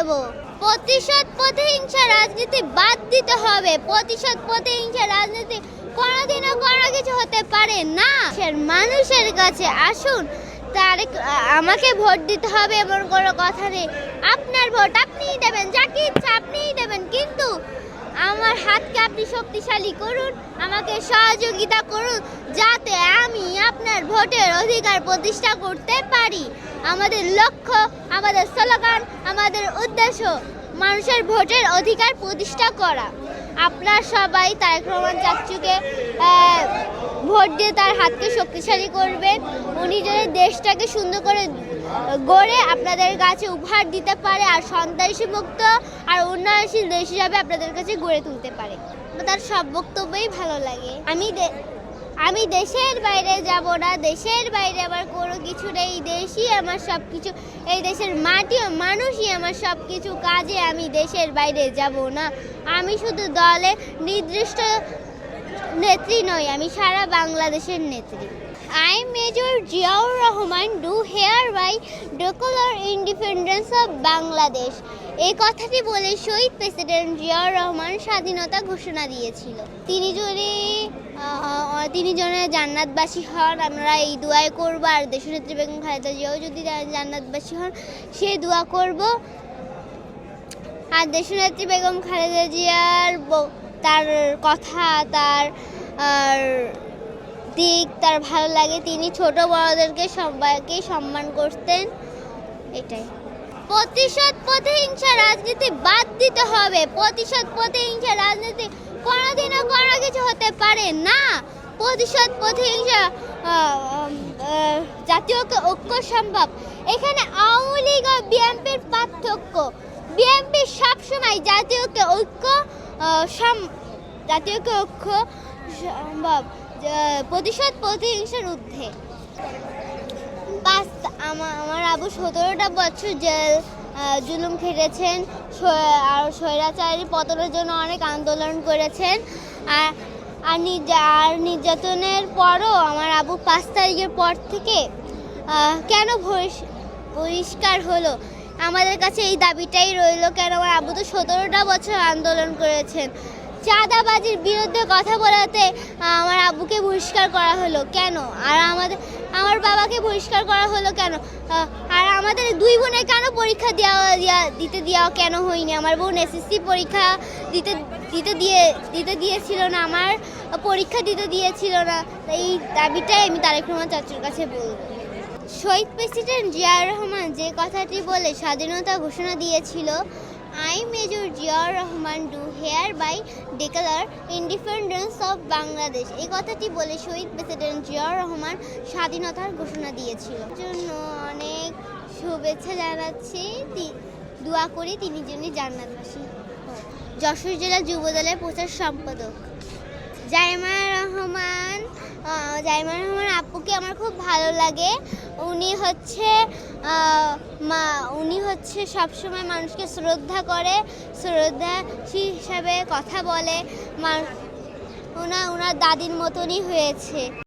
দেব। প্রতিশোধ প্রতিহিংসা রাজনীতি বাদ দিতে হবে। প্রতিশোধ প্রতিহিংসা রাজনীতি কোনোদিনও কোনো কিছু হতে পারে না। মানুষের কাছে আসুন। তার আমাকে ভোট দিতে হবে এমন কোনো কথা নেই। আপনার ভোট আপনিই দেবেন, যাকে ইচ্ছা আপনিই দেবেন। কিন্তু আমার হাতকে আপনি শক্তিশালী করুন, আমাকে সহযোগিতা করুন, যাতে আমি আপনার ভোটের অধিকার প্রতিষ্ঠা করতে পারি। আমাদের লক্ষ্য, আমাদের স্লোগান, আমাদের উদ্দেশ্য, মানুষের ভোটের অধিকার প্রতিষ্ঠা করা। আপনার সবাই তারেক রহমান চাচ্চুকে ভোট দিয়ে তার হাতকে শক্তিশালী করবেন। উনি যদি দেশটাকে সুন্দর করে গড়ে আপনাদের কাছে উপহার দিতে পারে আর সন্ত্রাসী মুক্ত আর উন্নয়নশীল দেশ হিসাবে আপনাদের কাছে গড়ে তুলতে পারে। তার সব বক্তব্যই ভালো লাগে। আমি আমি দেশের বাইরে যাব না, দেশের বাইরে আমার কোনো কিছু নেই, দেশই আমার সব কিছু এই দেশের মাটিও মানুষই আমার সব কিছু কাজে আমি দেশের বাইরে যাব না। আমি শুধু দলে নির্দিষ্ট নেত্রী নই, আমি সারা বাংলাদেশের নেত্রী। Major Ziaur Rahman do hereby declare independence of Bangladesh এই কথাটি বলে শহীদ প্রেসিডেন্ট জিয়াউর রহমান স্বাধীনতা ঘোষণা দিয়েছিল। তিনি যদি তিনি যেন জান্নাতবাসী হন, আমরা এই দোয়াই করব। আর দেশনেত্রী বেগম খালেদা জিয়াও যদি জান্নাতবাসী হন, সে দোয়া করব। আর দেশনেত্রী বেগম খালেদা জিয়ার তার কথা, তার, আর দিক তার ভালো লাগে। তিনি ছোট বড়দেরকে সবাইকে সম্মান করতেন। এটাই। প্রতিশোধ প্রতিহিংসা রাজনীতি বাদ দিতে হবে। প্রতিশোধ প্রতিহিংসা রাজনীতি কোনোদিনও কোনো কিছু হতে পারে না। প্রতিশোধ প্রতিহিংসা জাতীয় ঐক্য সম্ভব। এখানে আওয়ামী লীগ ও বিএনপির পার্থক্য। বিএনপি সবসময় জাতীয় ঐক্য আহ, সম- জাতীয় ঐক্য সম্ভব। প্রতিশোধ প্রতিহিংসার ঊর্ধ্বে। পাঁচ আমার আবু সতেরোটা বছর জেল জুলুম খেটেছেন আর স্বৈরাচারী পতনের জন্য অনেক আন্দোলন করেছেন। আর আর আর নির্যাতনের পরও আমার আবু পাঁচ তারিখের পর থেকে কেন বহিষ- বহিষ্কার হলো? আমাদের কাছে এই দাবিটাই রইল, কেন আমার আবু তো সতেরোটা বছর আন্দোলন করেছেন? চাঁদাবাজির বিরুদ্ধে কথা বলাতে আমার আব্বুকে বহিষ্কার করা হলো। কেন? আর আমাদের, আমার বাবাকে বহিষ্কার করা হলো কেন? আর আমাদের দুই বোনের কেন পরীক্ষা দেওয়া দিতে দেওয়া কেন হয়নি? আমার বোন এসএসসি পরীক্ষা দিতে দিতে দিয়ে, দিতে দিয়েছিল না, আমার পরীক্ষা দিতে দিয়েছিল না। এই দাবিটাই আমি তারেক রহমান চাচুর কাছে বলব। শহীদ প্রেসিডেন্ট জিয়াউর রহমান যে কথাটি বলে স্বাধীনতা ঘোষণা দিয়েছিল I major Ziaur Rahman do hereby declare independence of Bangladesh এই কথাটি বলে শহীদ প্রেসিডেন্ট জিয়াউর রহমান স্বাধীনতার ঘোষণা দিয়েছিল। জন্য অনেক শুভেচ্ছা জানাচ্ছি। দোয়া করি তিনি যিনি জান্নাতবাসী। যশোর জেলা যুবদলের প্রচার সম্পাদক। জাইমা রহমান জাইমা রহমান আপুকে আমার খুব ভালো লাগে। উনি হচ্ছে মা, উনি হচ্ছে সবসময় মানুষকে শ্রদ্ধা করে, শ্রদ্ধা হিসাবে কথা বলে। ওনা, ওনার দাদির মতনই হয়েছে।